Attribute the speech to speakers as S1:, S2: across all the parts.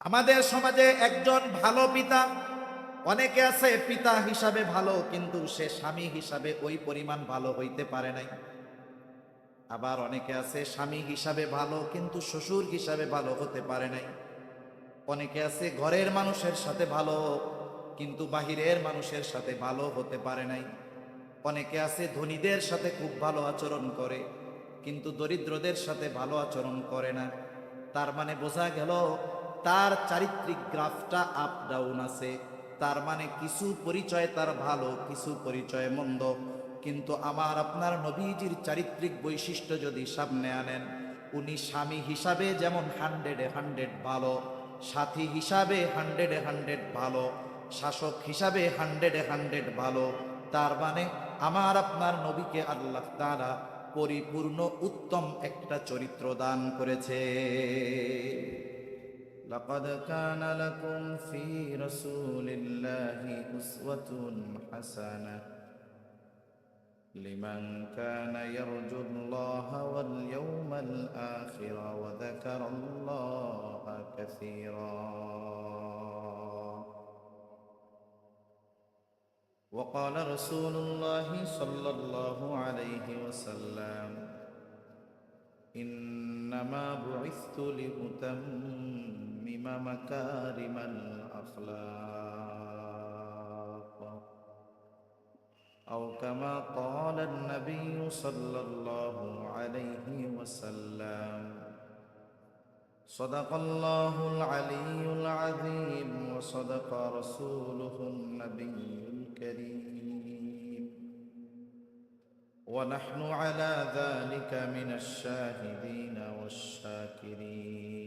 S1: আমাদের সমাজে একজন ভালো পিতা, অনেকে আছে পিতা হিসাবে ভালো, কিন্তু সে স্বামী হিসাবে ওই পরিমাণ ভালো হইতে পারে নাই। আবার অনেকে আছে স্বামী হিসাবে ভালো, কিন্তু শ্বশুর হিসাবে ভালো হতে পারে নাই। অনেকে আছে ঘরের মানুষের সাথে ভালো, কিন্তু বাহিরের মানুষের সাথে ভালো হতে পারে নাই। অনেকে আছে ধনীদের সাথে খুব ভালো আচরণ করে, কিন্তু দরিদ্রদের সাথে ভালো আচরণ করে না। তার মানে বোঝা গেল তার চারিত্রিক গ্রাফটা আপ ডাউন আছে। তার মানে কিছু পরিচয় তার ভালো, কিছু পরিচয় মন্দ। কিন্তু আমার আপনার নবীজির চারিত্রিক বৈশিষ্ট্য যদি সামনে আনেন, উনি স্বামী হিসাবে যেমন হান্ড্রেডে হান্ড্রেড ভালো, সাথী হিসাবে হান্ড্রেডে হান্ড্রেড ভালো, শাসক হিসাবে হান্ড্রেডে হান্ড্রেড ভালো, তার মানে আমার আপনার নবীকে আল্লাহ তারা পরিপূর্ণ উত্তম একটা চরিত্র দান করেছে لقد كان لكم في رسول الله أسوة حسنة. لمن كان يرجو الله واليوم الآخر وذكر الله كثيرا. وقال رسول الله صلى الله عليه وسلم إنما بعثت لأتمم مكارم الأخلاق. أو كما قال النبي صلى الله عليه وسلم صدق الله العلي العظيم وصدق رسوله النبي الكريم. ونحن على ذلك من الشاهدين والشاكرين.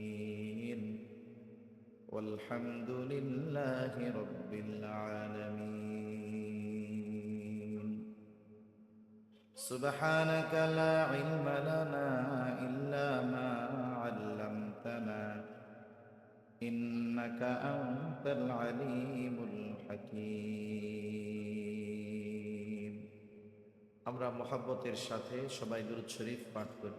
S1: والحمد لله رب العالمين سبحانك لا علم لنا إلا ما علمتنا إنك أنت العليم الحكيم আমরা মোহাব্বতের সাথে সবাই দুরুদ শরীফ পাঠ করি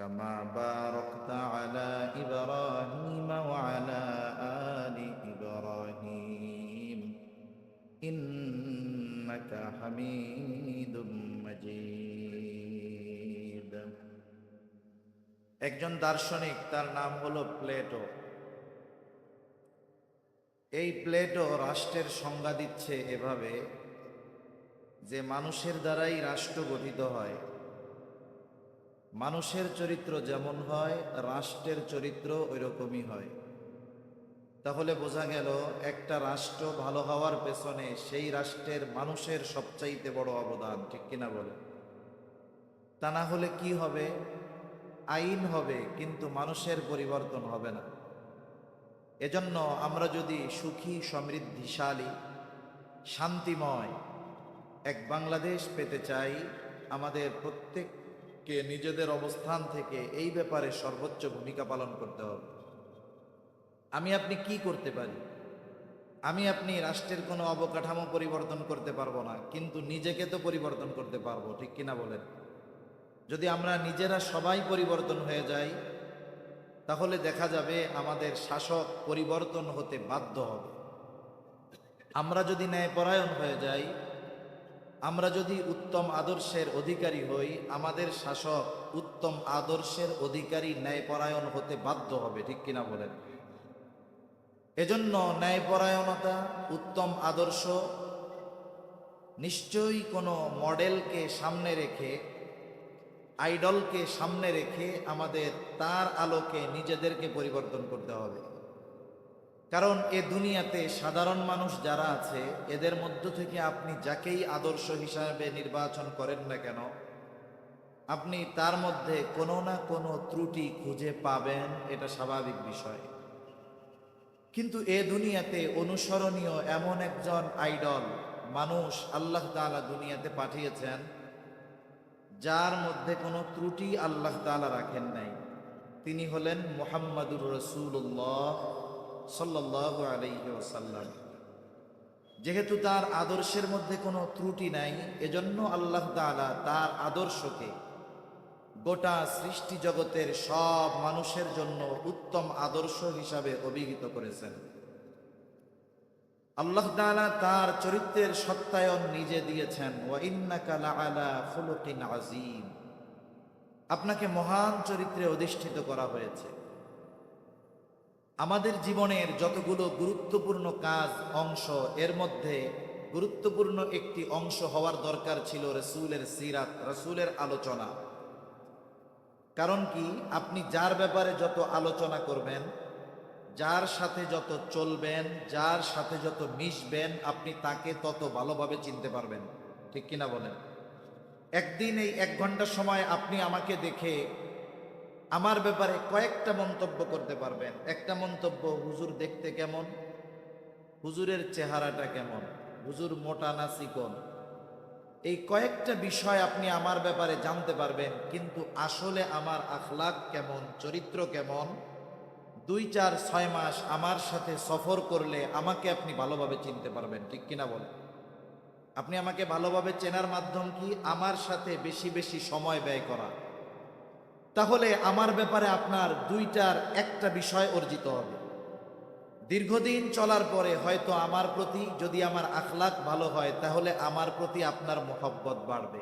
S1: كما باركت على إبراهيم وعلى آل إبراهيم إنك حميد مجيد একজন দার্শনিক তার নাম হলো প্লেটো এই প্লেটো রাষ্ট্রের সংজ্ঞা দিচ্ছে এভাবে যে মানুষের দ্বারাই রাষ্ট্র গঠিত হয় মানুষের চরিত্র যেমন হয়, রাষ্ট্রের চরিত্র ওই রকমই হয়। তাহলে বোঝা গেল, একটা রাষ্ট্র ভালো হওয়ার পেছনে সেই রাষ্ট্রের মানুষের সবচাইতে বড় অবদান, ঠিক কিনা বলে? তা না হলে কি হবে? আইন হবে, কিন্তু মানুষের পরিবর্তন হবে না। এজন্য আমরা যদি সুখী, সমৃদ্ধিশালী, শান্তিময় এক বাংলাদেশ পেতে চাই, আমাদের প্রত্যেককে নিজেদের অবস্থান থেকে এই ব্যাপারে সর্বোচ্চ ভূমিকা পালন করতে হবে। আমি আপনি কি করতে পারি? আমি আপনি রাষ্ট্রের কোনো অবকাঠামো পরিবর্তন করতে পারব না, কিন্তু নিজেকে তো পরিবর্তন করতে পারব, ঠিক কিনা বলেন? যদি আমরা নিজেরা সবাই পরিবর্তন হয়ে যাই, তাহলে দেখা যাবে আমাদের শাসক পরিবর্তন হতে বাধ্য হবে। আমরা যদি ন্যায়পরায়ণ হয়ে যাই আমরা যদি উত্তম আদর্শের অধিকারী হই, আমাদের শাসক উত্তম আদর্শের অধিকারী ন্যায়পরায়ণ হতে বাধ্য হবে, ঠিক কিনা বলেন? এজন্য ন্যায়পরায়ণতা, উত্তম আদর্শ নিশ্চয়ই কোনো মডেলকে সামনে রেখে, আইডলকে সামনে রেখে আমাদের তার আলোকে নিজেদেরকে পরিবর্তন করতে হবে। কারণ এ দুনিয়াতে সাধারণ মানুষ যারা আছে, এদের মধ্য থেকে আপনি যাকেই আদর্শ হিসাবে নির্বাচন করেন না কেন, আপনি তার মধ্যে কোনো না কোনো ত্রুটি খুঁজে পাবেন, এটা স্বাভাবিক বিষয়। কিন্তু এ দুনিয়াতে অনুসরণীয় এমন একজন আইডল, মানুষ আল্লাহ তাআলা দুনিয়াতে পাঠিয়েছেন, যার মধ্যে কোনো ত্রুটি আল্লাহ তাআলা রাখেন নাই। তিনি হলেন মুহাম্মাদুর রসুল্লাহ সাল্লাহ যেহেতু তার আদর্শের মধ্যে কোনো ত্রুটি নাই, এজন্য আল্লাহ তাআলা তার আদর্শকে গোটা সৃষ্টি জগতের সব মানুষের জন্য উত্তম আদর্শ হিসাবে অভিহিত করেছেন। আল্লাহ তাআলা তার চরিত্রের সত্যায়ন নিজে দিয়েছেন। আপনাকে মহান চরিত্রে অধিষ্ঠিত করা হয়েছে। আমাদের জীবনের যতগুলো গুরুত্বপূর্ণ কাজ, অংশ, এর মধ্যে গুরুত্বপূর্ণ একটি অংশ হওয়ার দরকার ছিল রসুলের সিরাত, রসুলের আলোচনা। কারণ কি? আপনি যার ব্যাপারে যত আলোচনা করবেন, যার সাথে যত চলবেন, যার সাথে যত মিশবেন, আপনি তাকে তত ভালোভাবে চিনতে পারবেন। ঠিক কিনা বলেন? একদিন এই এক ঘণ্টা সময় আপনি আমাকে দেখে আমার ব্যাপারে কয়েকটা মন্তব্য করতে পারবেন। একটা মন্তব্য, হুজুর দেখতে কেমন? হুজুরের চেহারাটা কেমন? হুজুর মোটা না চিকন? এই কয়েকটা বিষয় আপনি আমার ব্যাপারে জানতে পারবেন, কিন্তু আসলে আমার আখলাক কেমন, চরিত্র কেমন? দুই চার ছয় মাস আমার সাথে সফর করলে আমাকে আপনি ভালোভাবে চিনতে পারবেন, ঠিক কিনা বলেন আপনি আমাকে ভালোভাবে চেনার মাধ্যম কি? আমার সাথে বেশি বেশি সময় ব্যয় করা। তাহলে আমার ব্যাপারে আপনার দুইটার একটা বিষয় অর্জিত হবে। দীর্ঘদিন চলার পরে হয়তো আমার প্রতি যদি আমার আখলাক ভালো হয়, তাহলে আমার প্রতি আপনার মোহব্বত বাড়বে।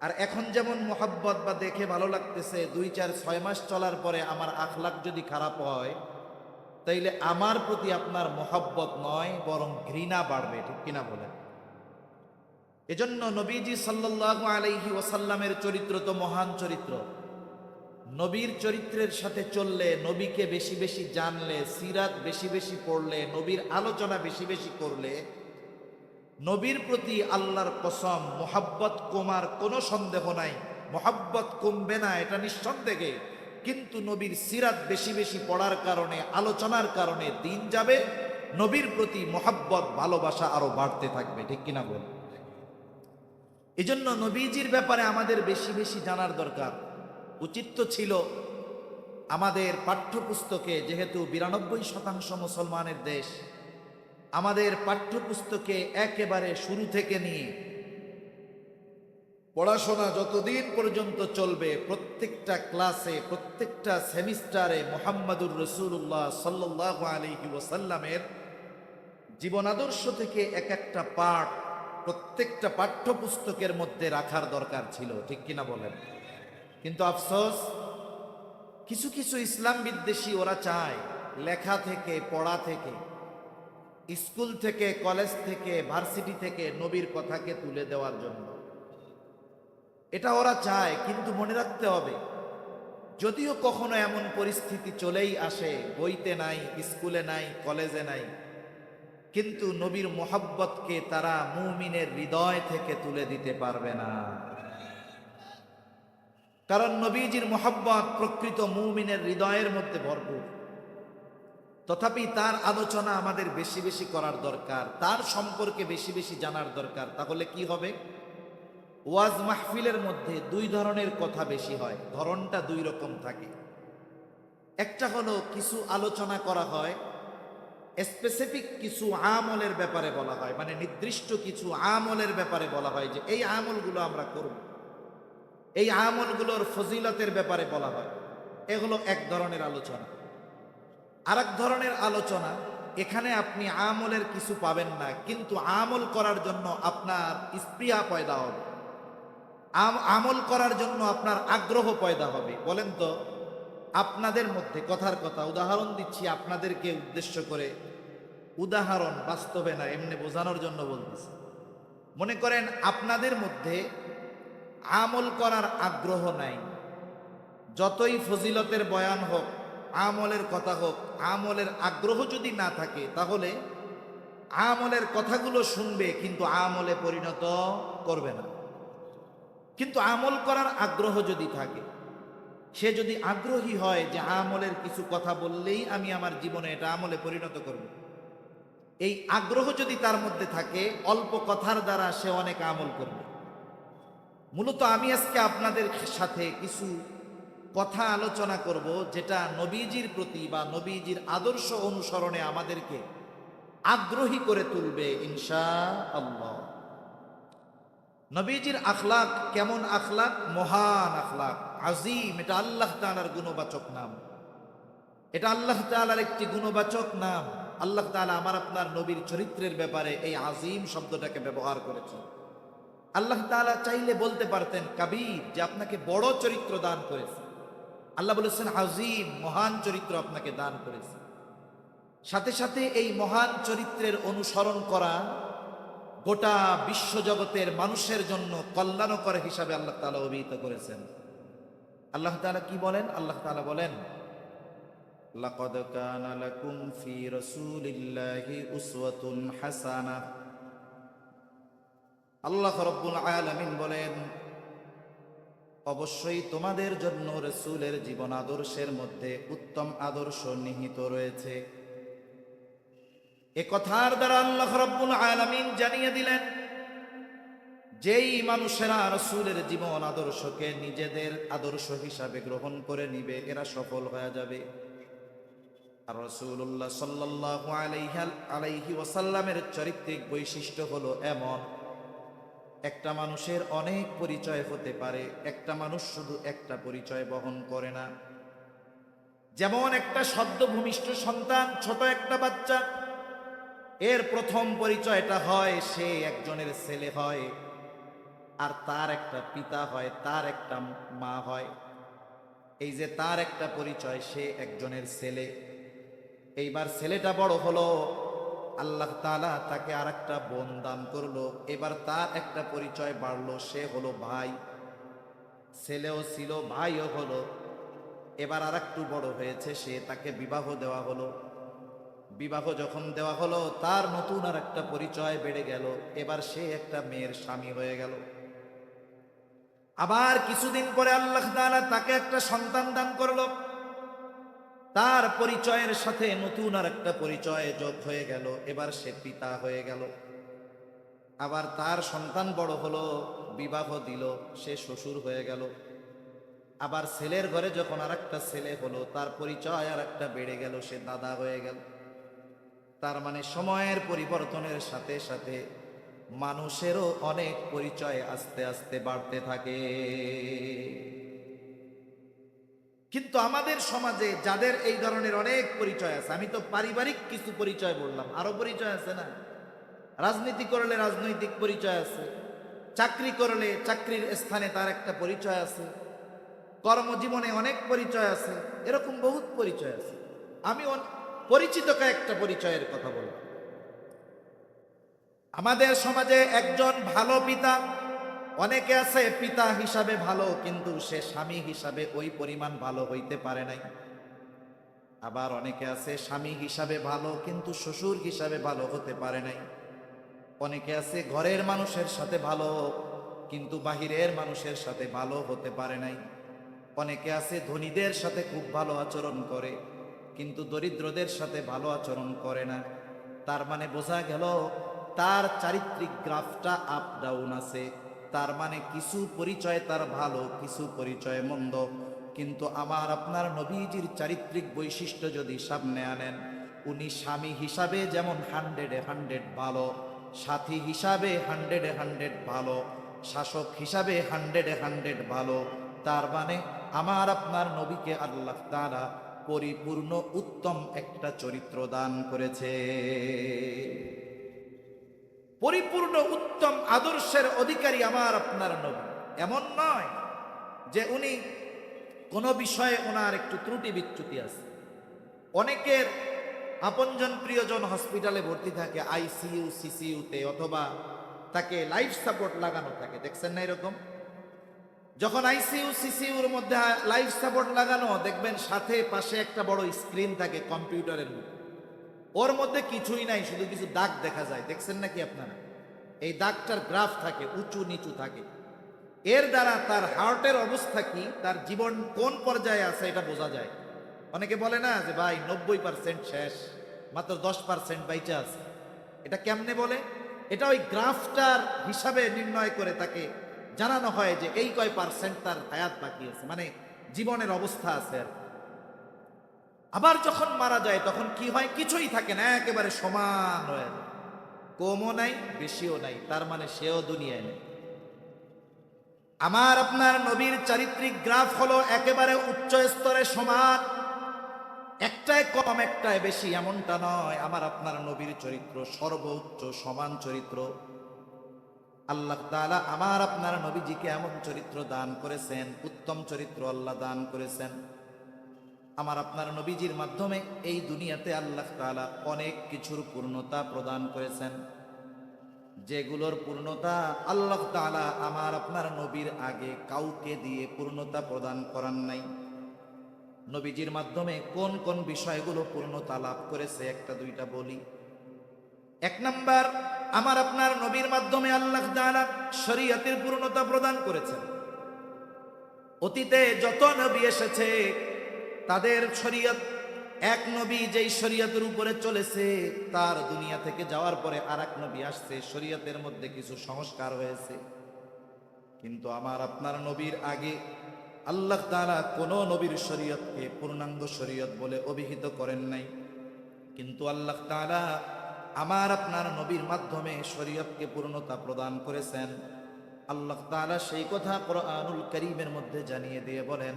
S1: আর এখন যেমন মোহব্বত বা দেখে ভালো লাগতেছে, দুই চার ছয় মাস চলার পরে আমার আখলাক যদি খারাপ হয়, তাইলে আমার প্রতি আপনার মোহব্বত নয়, বরং ঘৃণা বাড়বে, ঠিক কিনা বলেন? এজন্য নবীজি সাল্লাহ আলাইহি ওসাল্লামের চরিত্র তো মহান চরিত্র। নবীর চরিত্রের সাথে চললে নবীকে বেশি বেশি জানলে, সিরাত বেশি বেশি পড়লে, নবীর আলোচনা বেশি বেশি করলে, নবীর প্রতি আল্লাহর কসম, মোহাব্বত কমার কোনো সন্দেহ নাই। মোহাব্বত কমবে না, এটা নিঃসন্দেহে। কিন্তু নবীর সিরাত বেশি বেশি পড়ার কারণে, আলোচনার কারণে দিন যাবে, নবীর প্রতি মোহাব্বত, ভালোবাসা আরও বাড়তে থাকবে, ঠিক কিনা বল? এজন্য নবীজির ব্যাপারে আমাদের বেশি বেশি জানার দরকার। উচিত তো ছিল আমাদের পাঠ্যপুস্তকে, যেহেতু বিরানব্বই শতাংশ মুসলমানের দেশ, আমাদের পাঠ্যপুস্তকে একেবারে শুরু থেকে নিয়ে পড়াশোনা যতদিন পর্যন্ত চলবে, প্রত্যেকটা ক্লাসে, প্রত্যেকটা সেমিস্টারে মোহাম্মদুর রসুল্লাহ সাল্লাহ আলহি ওসাল্লামের জীবন আদর্শ থেকে এক একটা পাঠ প্রত্যেকটা পাঠ্যপুস্তকের মধ্যে রাখার দরকার ছিল, ঠিক কিনা বলেন? কিন্তু আফসোস, কিছু কিছু ইসলাম বিদ্বেষী ওরা চায়, লেখা থেকে, পড়া থেকে, স্কুল থেকে, কলেজ থেকে, ভার্সিটি থেকে নবীর কথাকে তুলে দেওয়ার জন্য। এটা ওরা চায়, কিন্তু মনে রাখতে হবে, যদিও কখনো এমন পরিস্থিতি চলেই আসে, বইতে নাই, স্কুলে নাই, কলেজে নাই কিন্তু নবীর মোহাব্বতকে তারা মুমিনের হৃদয় থেকে তুলে দিতে পারবে না। কারণ নবীজির মোহাব্বত প্রকৃত মুমিনের হৃদয়ের মধ্যে ভরপুর। তথাপি তার আলোচনা আমাদের বেশি বেশি করার দরকার, তার সম্পর্কে বেশি বেশি জানার দরকার। তাহলে কি হবে? ওয়াজ মাহফিলের মধ্যে দুই ধরনের কথা বেশি হয়, ধরনটা দুই রকম থাকে। একটা হলো কিছু আলোচনা করা হয় স্পেসিফিক কিছু আমলের ব্যাপারে বলা হয় মানে নির্দিষ্ট কিছু আমলের ব্যাপারে বলা হয় যে এই আমলগুলো আমরা করব। এই আমলগুলোর ফজিলতের ব্যাপারে বলা হয়। এগুলো এক ধরনের আলোচনা। আর ধরনের আলোচনা, এখানে আপনি আমলের কিছু পাবেন না, কিন্তু আমল করার জন্য আপনার স্প্রিয়া পয়দা হবে। আমল করার জন্য আপনার আগ্রহ পয়দা হবে। বলেন তো আপনাদের মধ্যে, কথার কথা, উদাহরণ দিচ্ছি আপনাদেরকে উদ্দেশ্য করে। উদাহরণ বাস্তবে না, এমনি বোঝানোর জন্য বলতেছি। মনে করেন আপনাদের মধ্যে আমল করার আগ্রহ নাই। যতই ফজিলতের বয়ান হোক, আমলের কথা হোক, আমলের আগ্রহ যদি না থাকে, তাহলে আমলের কথাগুলো শুনবে, কিন্তু আমলে পরিণত করবে না। কিন্তু আমল করার আগ্রহ যদি থাকে সে যদি আগ্রহী হয় যে আমলের কিছু কথা বললেই আমি আমার জীবনে এটা আমলে পরিণত করব। এই আগ্রহ যদি তার মধ্যে থাকে, অল্প কথার দ্বারা সে অনেক আমল করবে। মূলত আমি আজকে আপনাদের সাথে কিছু কথা আলোচনা করব যেটা নবীজির প্রতি বা নবীজির আদর্শ অনুসরণে আমাদেরকে আগ্রহী করে তুলবে ইনশা আল্লাহ নবীজির আখলাক কেমন আখলাক? মহান আখলাক। আজিম, এটা আল্লাহ তাআলার গুণবাচক নাম। এটা আল্লাহ তাআলার একটি গুণবাচক নাম। আল্লাহ তাআলা আমার আপনার নবীর চরিত্রের ব্যাপারে এই আজিম শব্দটাকে ব্যবহার করেছেন। আল্লাহ তাআলা চাইলে বলতে পারতেন, কাবির, যে আপনাকে বড় চরিত্র দান করেছে। আল্লাহ বলেছেন, আজিম, মহান চরিত্র আপনাকে দান করেছে। সাথে সাথে এই মহান চরিত্রের অনুসরণ করা গোটা বিশ্বজগতের মানুষের জন্য কল্যাণকর হিসাবে আল্লাহ তাআলা অভিহিত করেছেন। আল্লাহ তাআলা কি বলেন? আল্লাহ তাআলা বলেন, লাকাদ কানা লাকুম ফি রাসূলিল্লাহি উসওয়াতুন হাসানাহ আল্লাহ রব্বুল আলামিন বলেন, অবশ্যই তোমাদের জন্য রসুলের জীবন আদর্শের মধ্যে উত্তম আদর্শ নিহিত রয়েছে। এ কথার দ্বারা আল্লাহ রব্বুল আলামিন জানিয়ে দিলেন, যেই মানুষেরা রসুলের জীবন আদর্শকে নিজেদের আদর্শ হিসাবে গ্রহণ করে নিবে, এরা সফল হয়ে যাবে। আর রসুল্লাহ সাল্লাহ আলাইহি ওয়াসাল্লামের চারিত্রিক বৈশিষ্ট্য হলো এমন, একটা মানুষের অনেক পরিচয় হতে পারে, একটা মানুষ শুধু একটা পরিচয় বহন করে না। যেমন একটা সদ্য ভূমিষ্ঠ সন্তান, ছোট একটা বাচ্চা এর প্রথম পরিচয়টা হয়, সে একজনের ছেলে হয়, আর তার একটা পিতা হয়, তার একটা মা হয়। এই যে তার একটা পরিচয়, সে একজনের ছেলে। এইবার ছেলেটা বড় হলো, আল্লাহ তালা তাকে আর একটা বোন দান করল। এবার তার একটা পরিচয় বাড়লো, সে হলো ভাই। ছেলেও ছিল, ভাইও হলো। এবার আর একটু বড় হয়েছে, সে তাকে বিবাহ দেওয়া হলো। বিবাহ যখন দেওয়া হলো, তার নতুন আর একটা পরিচয় বেড়ে গেল। এবার সে একটা মেয়ের স্বামী হয়ে গেল। আবার কিছুদিন পরে আল্লাহ তাআলা তাকে একটা সন্তান দান করল। তার পরিচয়ের সাথে নতুন আর একটা পরিচয় যোগ হয়ে গেল। এবার সে পিতা হয়ে গেল। আবার তার সন্তান বড় হলো, বিবাহ দিল, সে শ্বশুর হয়ে গেল। আবার ছেলের ঘরে যখন আর একটা ছেলে হলো, তার পরিচয় আর একটা বেড়ে গেল, সে দাদা হয়ে গেল। তার মানে সময়ের পরিবর্তনের সাথে সাথে মানুষেরও অনেক পরিচয় আস্তে আস্তে বাড়তে থাকে। কিন্তু আমাদের সমাজে যাদের এই ধরনের অনেক পরিচয় আছে, আমি তো পারিবারিক কিছু পরিচয় বললাম, আরও পরিচয় আছে না? রাজনীতি করলে রাজনৈতিক পরিচয় আছে, চাকরি করলে চাকরির স্থানে তার একটা পরিচয় আছে, কর্মজীবনে অনেক পরিচয় আছে, এরকম বহুত পরিচয় আছে। আমি পরিচিত কয়েকটা পরিচয়ের কথা বলব। আমাদের সমাজে একজন ভালো পিতা, অনেকে আছে পিতা হিসাবে ভালো, কিন্তু সে স্বামী হিসাবে ওই পরিমাণ ভালো হইতে পারে নাই। আবার অনেকে আছে স্বামী হিসাবে ভালো, কিন্তু শ্বশুর হিসাবে ভালো হতে পারে নাই। অনেকে আছে ঘরের মানুষের সাথে ভালো, কিন্তু বাহিরের মানুষের সাথে ভালো হতে পারে নাই। অনেকে আছে ধনীদের সাথে খুব ভালো আচরণ করে কিন্তু দরিদ্রদের সাথে ভালো আচরণ করে না। তার মানে বোঝা গেল, তার চারিত্রিক গ্রাফটা আপ ডাউন আছে। তার মানে কিছু পরিচয় তার ভালো, কিছু পরিচয় মন্দ। কিন্তু আমার আপনার নবীজির চারিত্রিক বৈশিষ্ট্য যদি সামনে আনেন, উনি স্বামী হিসাবে যেমন হান্ড্রেডে হান্ড্রেড ভালো, সাথী হিসাবে হান্ড্রেডে হান্ড্রেড ভালো, শাসক হিসাবে হান্ড্রেডে হান্ড্রেড ভালো, তার মানে আমার আপনার নবীকে আল্লাহ তারা পরিপূর্ণ উত্তম একটা চরিত্র দান করেছে। পরিপূর্ণ উত্তম আদর্শের অধিকারী আমার আপনার নবী। এমন নয় যে উনি কোনো বিষয়ে ওনার একটু ত্রুটি বিচ্যুতি আছে। অনেকের আপনজন প্রিয়জন হসপিটালে ভর্তি থাকে, আইসিইউ, সিসিইউতে অথবা তাকে লাইফ সাপোর্ট লাগানো থাকে। দেখছেন না এরকম? যখন আইসিইউ, সিসিইউর মধ্যে লাইফ সাপোর্ট লাগানো, দেখবেন সাথে পাশে একটা বড় স্ক্রিন থাকে কম্পিউটারের মধ্যে। ওর মধ্যে কিছুই নাই, শুধু কিছু দাগ দেখা যায়। দেখছেন নাকি আপনারা? এই দাগটার গ্রাফ থাকে, উঁচু নিচু থাকে। এর দ্বারা তার হার্টের অবস্থা কি, তার জীবন কোন পর্যায়ে আছে এটা বোঝা যায়। অনেকে বলে না যে, ভাই, নব্বই পার্সেন্ট শেষ, মাত্র দশ পার্সেন্ট বাইচা আছে। এটা কেমনে বলে? এটা ওই গ্রাফটার হিসাবে নির্ণয় করে তাকে জানানো হয় যে এই কয় পার্সেন্ট তার হায়াত বাকি আছে মানে জীবনের অবস্থা আছে আর আবার যখন মারা যায়, তখন কি হয়? কিছুই থাকে না, একেবারে সমান হয়ে যায়। কমও নাই, বেশিও নাই, তার মানে সেও দুনিয়ায় নেই। আমার, আপনার নবীর চারিত্রিক গ্রাফ হলো একেবারে উচ্চ স্তরে সমান। একটায় কম একটায় বেশি, এমনটা নয়। আমার, আপনার নবীর চরিত্র সর্বোচ্চ সমান চরিত্র। আল্লাহ তাআলা আমার আপনার নবীজিকে এমন চরিত্র দান করেছেন, উত্তম চরিত্র আল্লাহ দান করেছেন। আমার আপনার নবীজির মাধ্যমে এই দুনিয়াতে আল্লাহ তাআলা অনেক কিছুর পূর্ণতা প্রদান করেছেন। যেগুলোর পূর্ণতা আল্লাহ তাআলা আমার আপনার নবীর আগে কাউকে দিয়ে পূর্ণতা প্রদান করান নাই। নবীজির মাধ্যমে কোন কোন বিষয়গুলো পূর্ণতা লাভ করেছে, একটা দুইটা বলি। এক নাম্বার আমার আপনার নবীর মাধ্যমে আল্লাহ তাআলা শরীয়তের পূর্ণতা প্রদান করেছেন। অতীতে যত নবী এসেছে, তাদের শরীয়ত, এক নবী যেই শরীয়তের উপরে চলেছে, তার দুনিয়া থেকে যাওয়ার পরে আর এক নবী আসছে, শরীয়তের মধ্যে কিছু সংস্কার হয়েছে। কিন্তু আমার আপনার নবীর আগে আল্লাহ তাআলা কোন নবীর শরীয়তকে পূর্ণাঙ্গ শরীয়ত বলে অভিহিত করেন নাই। কিন্তু আল্লাহ তাআলা আমার আপনার নবীর মাধ্যমে শরীয়তকে পূর্ণতা প্রদান করেছেন। আল্লাহ তাআলা সেই কথা কোরআনুল করিমের মধ্যে জানিয়ে দিয়ে বলেন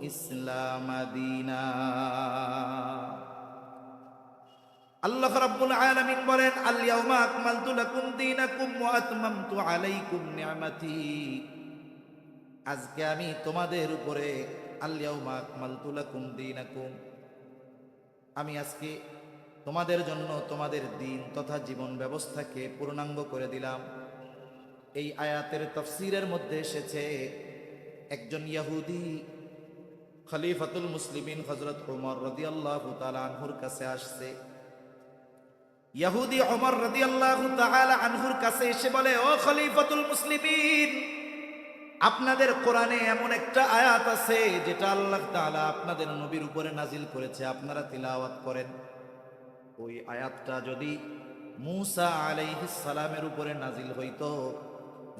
S1: ইসলাম দীনা। আল্লাহ রাব্বুল আলামিন বলেন আল ইয়াউমা আকমালতু লাকুম দীনাকুম ওয়া আতমামতু আলাইকুম নি'মাতি আজকে আমি তোমাদের উপরে আল ইয়াউমা আকমালতু লাকুম দীনাকুম। আমি আজকে তোমাদের জন্য তোমাদের দিন তথা জীবন ব্যবস্থাকে পূর্ণাঙ্গ করে দিলাম। এই আয়াতের তফসিরের মধ্যে এসেছে, একজন ইয়াহুদি খলিফাতুল মুসলিমিন হজরত উমর রদিয়াল্লাহু তাআলা আনহুর কাছে আসছে। ইয়াহুদি ওমর রাদিয়াল্লাহু তাআলা আনহুর কাছে এসে বলে, ও খলিফাতুল মুসলিমিন, আপনাদের কোরআনে এমন একটা আয়াত আছে যেটা আল্লাহ তাআলা আপনাদের নবীর উপরে নাজিল করেছে, আপনারা তিলাওয়াত করেন। ওই আয়াতটা যদি মূসা আলাইহিস সালামের উপরে নাজিল হইতো,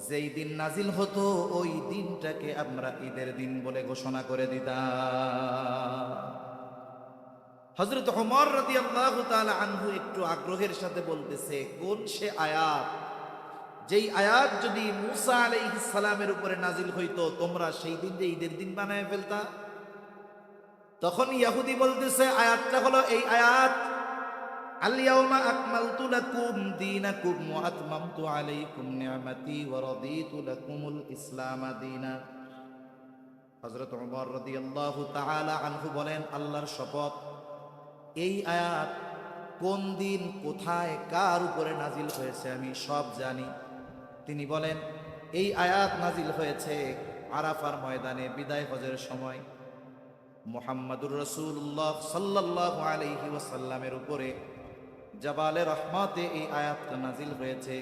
S1: যেই দিন নাজিল হতো, ওই দিনটাকে আমরা ঈদের দিন বলে ঘোষণা করে দিতাম। হজরত ওমর রাদিয়াল্লাহু তাআলা আনহু একটু আগ্রহের সাথে বলতেছে, কোন সে আয়াত? যেই আয়াত যদি মুসা আলাইহিস উপরে নাজিল হইতো, তোমরা সেই দিন যে ঈদের দিন বানায় ফেলতা? তখন ইয়াহুদি বলতেছে, আয়াতটা হলো এই আয়াত আলিয়াউমা আকমালতু লাকুম দীনাকুম ওয়া আতমামতু আলাইকুম নি'মাতি ওয়া রাদিতু লাকুমুল ইসলাম দীনা। হযরত ওমর রাদিয়াল্লাহু তাআলা আনহু বলেন, আল্লাহর শপথ এই আয়াত কোন দিন কোথায় কার উপরে নাজিল হয়েছে আমি সব জানি। তিনি বলেন, এই আয়াত নাজিল হয়েছে আরাফার ময়দানে বিদায় হজের সময়। মোহাম্মদুর রসুল্লাহ সাল্লাহ আলহি ওয়াসাল্লামের উপরে জবালে রহমাতে এই আয়াতটা নাজিল হয়েছে।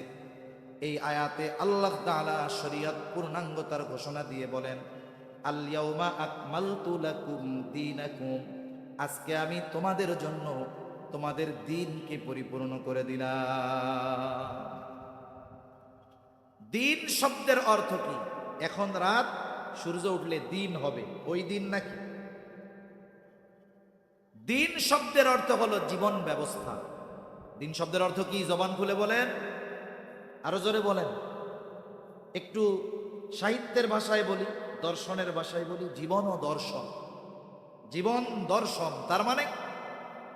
S1: এই আয়াতে আল্লাহ তাআলা শরীয়ত পূর্ণাঙ্গতার ঘোষণা দিয়ে বলেন আল্লাউমা আকমালতু লাকুম দীনাকুম। আজকে আমি তোমাদের জন্য তোমাদের দিনকে পরিপূর্ণ করে দিলাম। দিন শব্দের অর্থ কি? এখন রাত, সূর্য উঠলে দিন হবে, ওই দিন নাকি? দিন শব্দের অর্থ হলো জীবন ব্যবস্থা। দিন শব্দের অর্থ কি? জবান খুলে বলেন। আরও জোরে বলেন। একটু সাহিত্যের ভাষায় বলি, দর্শনের ভাষায় বলি, জীবন ও দর্শন। জীবন দর্শন, তার মানে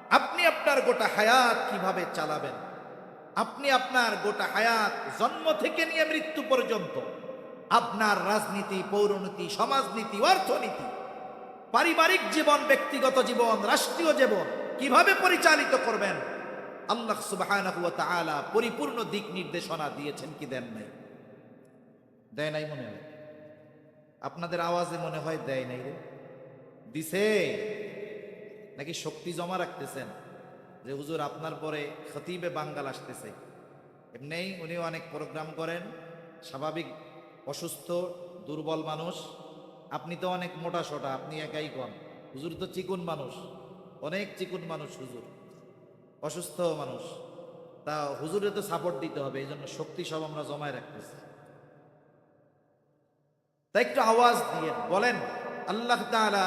S1: আপনি আপনার গোটা হায়াত কীভাবে চালাবেন? আপনি আপনার গোটা হায়াত জন্ম থেকে নিয়ে মৃত্যু পর্যন্ত আপনার রাজনীতি, পৌরনীতি, সমাজনীতি, অর্থনীতি, পারিবারিক জীবন, ব্যক্তিগত জীবন, রাষ্ট্রীয় জীবন কীভাবে পরিচালিত করবেন? আল্লাহ ওয়া পরিপূর্ণ দিক নির্দেশনা দিয়েছেন কি দেন নাই? দেয় নাই মনে হয়? আপনাদের আওয়াজে মনে হয় দেয় নাই রে। দিছে। নাকি শক্তি জমা রাখতেছেন যে হুজুর আপনার পরে খতিবে বাঙ্গাল আসতেছে। এমনি উনি অনেক প্রোগ্রাম করেন। স্বাভাবিক, অসুস্থ, দুর্বল মানুষ। আপনি তো অনেক মোটা সোটা, আপনি একাই কন হুজুর তো চিকুন মানুষ। অনেক চিকুন মানুষ হুজুর। অসুস্থ মানুষ। তা হুজুরে তো সাপোর্ট দিতে হবে এই জন্য শক্তি সব আমরা জমায় রাখতেছি। তাই একটু আওয়াজ দিয়ে বলেন, আল্লাহ তাআলা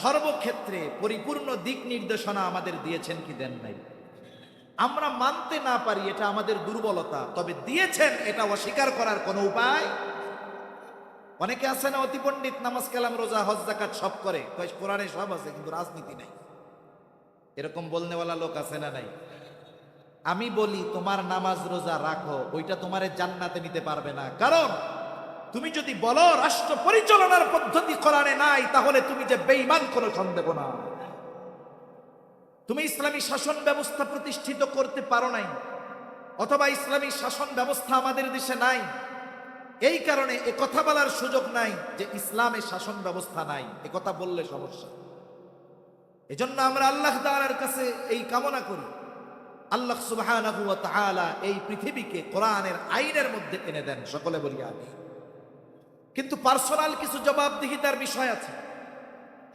S1: সর্বক্ষেত্রে পরিপূর্ণ দিক নির্দেশনা আমাদের দিয়েছেন কি দেন নাই। আমরা মানতে না পারি এটা আমাদের দুর্বলতা, তবে দিয়েছেন এটা অস্বীকার করার কোনো উপায়? অনেকে আছে না, অতি পণ্ডিত, নামাজ, কালাম, রোজা, হজ জাকাত সব করে। কোরআনে সব আছে, কিন্তু রাজনীতি নাই। এরকম বলনেওয়ালা লোক আছে না নাই? আমি বলি, তোমার নামাজ, রোজা রাখো, ওইটা তোমারে জান্নাতে নিতে পারবে না। কারণ তুমি যদি বলো, রাষ্ট্র পরিচালনার পদ্ধতি কোরআনে নাই, তাহলে তুমি যে বেঈমান, কোনো সন্দেহ না। তুমি ইসলামী শাসন ব্যবস্থা প্রতিষ্ঠিত করতে পারো নাই, অথবা ইসলামী শাসন ব্যবস্থা আমাদের দেশে নাই। এই কারণে এ কথা বলার সুযোগ নাই যে ইসলামে শাসন ব্যবস্থা নাই। এ কথা বললে সমস্যা। এজন্য আমরা আল্লাহ তাআলার কাছে এই কামনা করি। আল্লাহ তাআলা এই পৃথিবীকে কোরআনের আইনের মধ্যে এনে দেন। সকলে বলি আমি কিন্তু পার্সোনাল কিছু জবাবদিহিতার বিষয় আছে।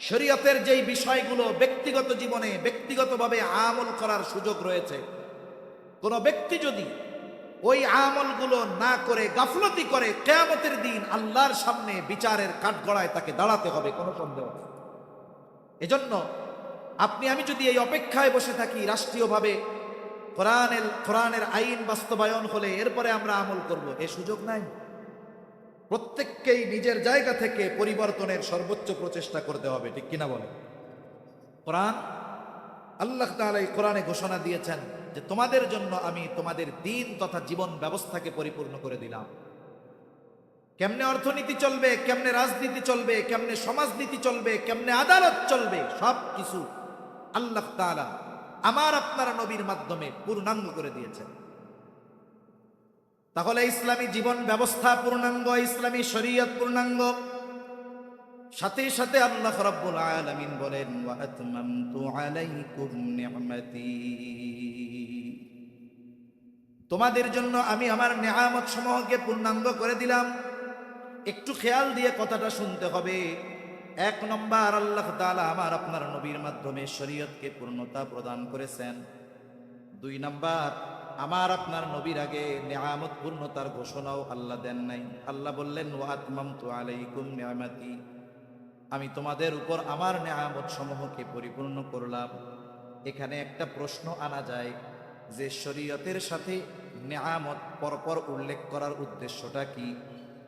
S1: শরীয়তের যেই বিষয়গুলো ব্যক্তিগত জীবনে ব্যক্তিগতভাবে আমল করার সুযোগ রয়েছে, কোন ব্যক্তি যদি ওই আমলগুলো না করে গাফলতি করে কেয়ামতের দিন আল্লাহর সামনে বিচারের কাঠগড়ায় তাকে দাঁড়াতে হবে, কোনো সন্দেহ এজন্য আপনি, আমি যদি এই অপেক্ষায় বসে থাকি রাষ্ট্রীয়ভাবে, কোরআনের কোরআনের আইন বাস্তবায়ন হলে এরপরে আমরা আমল করব, এ সুযোগ নাই। প্রত্যেককেই নিজের জায়গা থেকে পরিবর্তনের সর্বোচ্চ প্রচেষ্টা করতে হবে, ঠিক কিনা বলে কোরআন, আল্লাহ তাআলা এই কোরআনে ঘোষণা দিয়েছেন যে তোমাদের জন্য আমি তোমাদের দিন তথা জীবন ব্যবস্থাকে পরিপূর্ণ করে দিলাম। কেমনে অর্থনীতি চলবে, কেমনে রাজনীতি চলবে, কেমনে সমাজনীতি চলবে, কেমনে আদালত চলবে, সব কিছু আল্লাহ তাআলা আমার, আপনার নবীর মাধ্যমে পূর্ণাঙ্গ করে দিয়েছেন। তাহলে ইসলামী জীবন ব্যবস্থা পূর্ণাঙ্গ, ইসলামী শরীয়ত পূর্ণাঙ্গ। সাথে সাথে আল্লাহ রাব্বুল আলামিন বলেন, ওয়া আতমামতু আলাইকুম নি'মাতি। তোমাদের জন্য আমি আমার নেয়ামত সমূহকে পূর্ণাঙ্গ করে দিলাম। একটু খেয়াল দিয়ে কথাটা শুনতে হবে। এক নম্বর, আল্লাহ তাআলা আমার আপনার নবীর মাধ্যমে শরীয়তকে পূর্ণতা প্রদান করেছেন। দুই নাম্বার আমার আপনার নবীর আগে নেয়ামত পূর্ণতার ঘোষণাও আল্লাহ দেন নাই। আল্লাহ বললেন ওয়াতমাম তু আলাইকুম নিয়ামাতি। আমি তোমাদের উপর আমার নেয়ামত সমূহকে পরিপূর্ণ করলাম। এখানে একটা প্রশ্ন আনা যায়, যে শরীয়তের সাথে নেয়ামত পরপর উল্লেখ করার উদ্দেশ্যটা কি?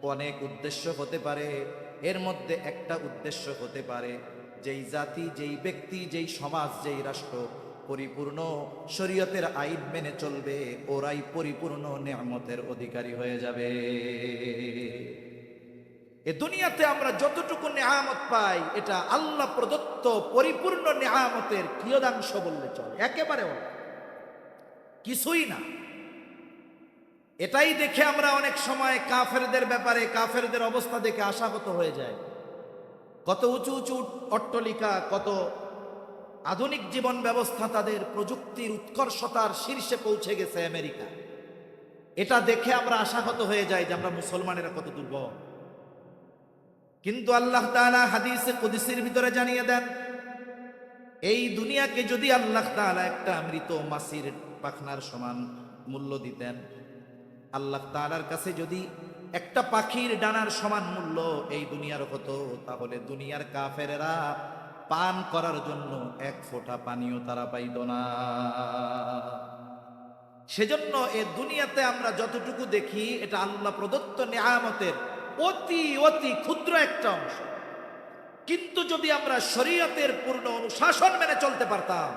S1: অনেক উদ্দেশ্য হতে পারে, এর মধ্যে একটা উদ্দেশ্য হতে পারে, যেই জাতি, যেই ব্যক্তি, যেই সমাজ, যেই রাষ্ট্র পরিপূর্ণ শরীয়তের আইন মেনে চলবে, ওরাই পরিপূর্ণ নিয়ামতের অধিকারী হয়ে যাবে। এ দুনিয়াতে আমরা যতটুকু নেহামত পাই, এটা আল্লাহ প্রদত্ত পরিপূর্ণ নেহামতের কিয়দাংশ বললে চলে। একেবারে। কিছুই না। এটাই দেখে আমরা অনেক সময় কাফেরদের ব্যাপারে, কাফেরদের অবস্থা দেখে আশাগত হয়ে যায় কত উঁচু উঁচু অট্টলিকা, কত আধুনিক জীবন ব্যবস্থা তাদের প্রযুক্তির উৎকর্ষতার শীর্ষে পৌঁছে গেছে আমেরিকা। এটা দেখে আমরা আশাহত হয়ে যাই যে আমরা মুসলমানেরা কত দুর্বল। কিন্তু আল্লাহ তাআলা হাদিসে কুদসির ভিতরে জানিয়ে দেন, এই দুনিয়াকে যদি আল্লাহ তাআলা একটা মৃত মাসির পাখনার সমান মূল্য দিতেন, আল্লাহ তাআলার কাছে যদি একটা পাখির ডানার সমান মূল্য এই দুনিয়ার হতো, তাহলে দুনিয়ার কাফেরেরা পান করার জন্য এক ফোঁটা পানিও তারা পাইত না। সেজন্য এ দুনিয়াতে আমরা যতটুকু দেখি, এটা আল্লাহ প্রদত্ত নেয়ামতের অতি অতি ক্ষুদ্র একটা অংশ। কিন্তু যদি আমরা শরীয়তের পূর্ণ অনুশাসন মেনে চলতে পারতাম,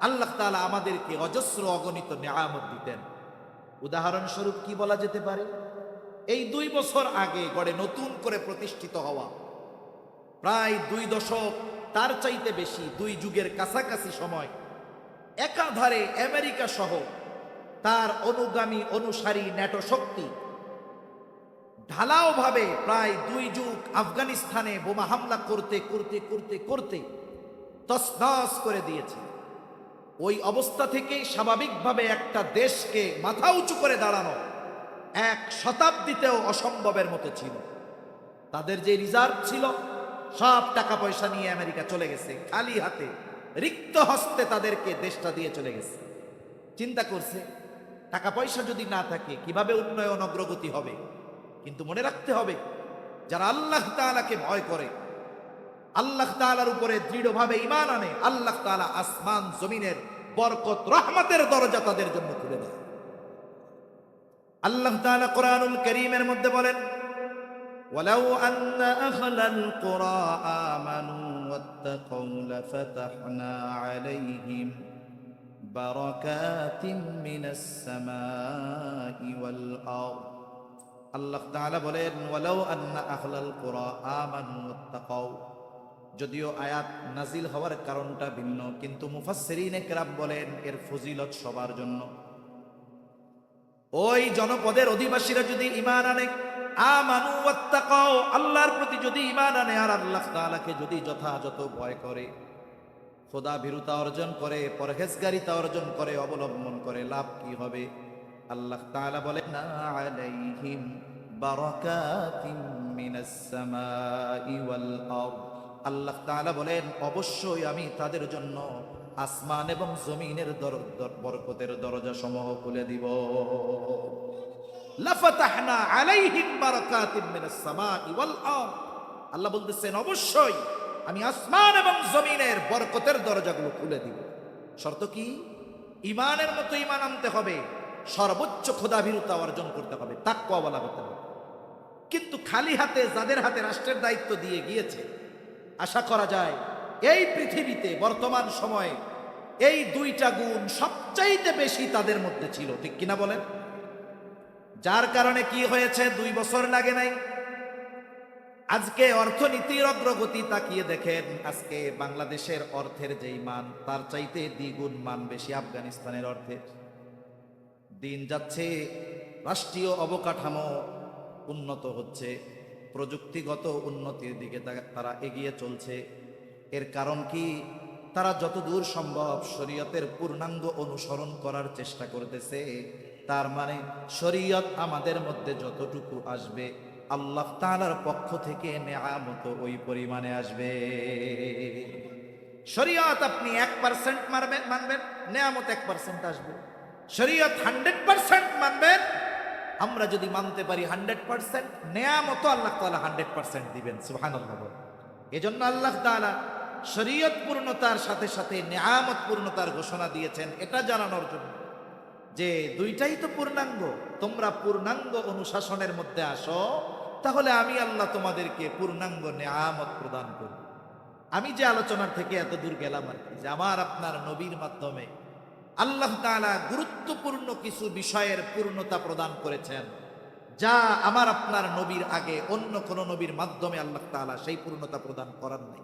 S1: আল্লাহ তাআলা আমাদেরকে অজস্র অগণিত নেয়ামত দিতেন। উদাহরণস্বরূপ কি বলা যেতে পারে? এই দুই বছর আগে গড়ে নতুন করে প্রতিষ্ঠিত হওয়া প্রায় দুই দশক, তার চাইতে বেশি দুই যুগের কাছাকাছি সময়। একাধারে আমেরিকা সহ তার অনুগামী অনুসারী ন্যাটো শক্তি। ঢালাও ভাবে প্রায় দুই যুগ আফগানিস্তানে বোমা হামলা করতে করতে করতে করতে তসনস করে দিয়েছে। ওই অবস্থা থেকেই স্বাভাবিকভাবে একটা দেশকে মাথা উঁচু করে দাঁড়ানো এক শতাব্দীতেও অসম্ভবের মতো ছিল। তাদের যে রিজার্ভ ছিল সব টাকা পয়সা নিয়ে আমেরিকা চলে গেছে, খালি হাতে। রিক্ত হস্তে তাদেরকে দেশটা দিয়ে চলে গেছে। চিন্তা করছে টাকা পয়সা যদি না থাকে, কীভাবে উন্নয়ন অগ্রগতি হবে? কিন্তু মনে রাখতে হবে, যারা আল্লাহ তাআলাকে ভয় করে, আল্লাহ তাআলার উপরে দৃঢ়ভাবে ইমান আনে, আল্লাহ তাআলা আসমান, জমিনের বরকত, রহমতের দরজা তাদের জন্য খুলে দেয়। আল্লাহ তাআলা কোরআনুল করিমের মধ্যে বলেন ولو أن أهل القرى آمنوا واتقوا لفتحنا عليهم بركات من السماء والأرض আল্লাহ তাআলা বলেন ওয়ালাউ আন্না আহলাল কুরা আমানু ওয়াত্তাকাউ যদিও আয়াত নাজিল হওয়ার কারণটা ভিন্ন কিন্তু মুফাসসিরিনে কেরাম বলেন এর ফজিলত সবার জন্য ওই জনপদের অধিবাসীরা যদি ঈমান আনে আমানু ওয়াত্তাকাউ, আল্লাহর প্রতি যদি ঈমান আনে, আর আল্লাহ তাআলাকে যদি যথাযথ ভয় করে, খোদা ভীরুতা অর্জন করে, পরহেজগারিতা অর্জন করে, অবলম্বন করে, লাভ কি হবে? আল্লাহ তাআলা বলেন, না আলাইহিম বারাকাতিম মিনাস সামাই ওয়াল আরদ। আল্লাহ তাআলা বলেন, অবশ্যই আমি তাদের জন্য আসমান এবং জমিনের বরকতের দরজা সমূহ খুলে দিব। লাফাতাহনা আলাইহিম বারাকাতিম মিনাস সামাই ওয়াল আরদ। আল্লাহ বলতেছেন, অবশ্যই আমি আসমান এবং জমিনের বরকতের দরজাগুলো খুলে দিব। শর্ত কি? ইমানের মতো ইমান আনতে হবে, সর্বোচ্চ খোদাভীরতা অর্জন করতে হবে তাক্কুয়াওয়ালা হতে হবে। কিন্তু খালি হাতে, যাদের হাতে রাষ্ট্রের দায়িত্ব দিয়ে গিয়েছে, আশা করা যায় এই পৃথিবীতে বর্তমান সময়ে এই দুইটা গুণ সবচাইতে বেশি তাদের মধ্যে ছিল। ঠিক কিনা বলেন? যার কারণে কি হয়েছে? দুই বছর লাগে নাই। আজকে অর্থনীতির অগ্রগতি তাকিয়ে দেখেন, আজকে বাংলাদেশের অর্থের যেই মান, তার চাইতে দ্বিগুণ মান বেশি আফগানিস্তানের অর্থের। দিন যাচ্ছে, রাষ্ট্রীয় অবকাঠামো উন্নত হচ্ছে, প্রযুক্তিগত উন্নতির দিকে তারা এগিয়ে চলছে। এর কারণ কি? তারা যতদূর সম্ভব শরীয়তের পূর্ণাঙ্গ অনুসরণ করার চেষ্টা করতেছে। তার মানে শরীয়ত আমাদের মধ্যে যতটুকু আসবে, আল্লাহ তাআলার পক্ষ থেকে নেয়ামত ওই পরিমাণে আসবে। শরীয়ত আপনি এক পার্সেন্ট মারবেন, মানবেন, নেয়ামত এক পার্সেন্ট আসবে। শরীয়ত হান্ড্রেড পার্সেন্ট মানবেন, আমরা যদি মানতে পারি হান্ড্রেড পার্সেন্ট নেয়া নেয়ামত আল্লাহ তাআলা হান্ড্রেড পার্সেন্ট দিবেন, সুবহানাল্লাহ এজন্য আল্লাহ তাআলা শরীয়ত পূর্ণতার সাথে সাথে নেয়ামত পূর্ণতার ঘোষণা দিয়েছেন, এটা জানানোর জন্য। যে দুইটাই তো পূর্ণাঙ্গ, তোমরা পূর্ণাঙ্গ অনুশাসনের মধ্যে আসো, তাহলে আমি আল্লাহ তোমাদেরকে পূর্ণাঙ্গ নেয়ামত প্রদান করব। আমি যে আলোচনার থেকে এত দূর গেলাম আর কি, যে আমার আপনার নবীর মাধ্যমে আল্লাহ তাআলা গুরুত্বপূর্ণ কিছু বিষয়ের পূর্ণতা প্রদান করেছেন, যা আমার আপনার নবীর আগে অন্য কোন নবীর মাধ্যমে আল্লাহ তাআলা সেই পূর্ণতা প্রদান করার নাই।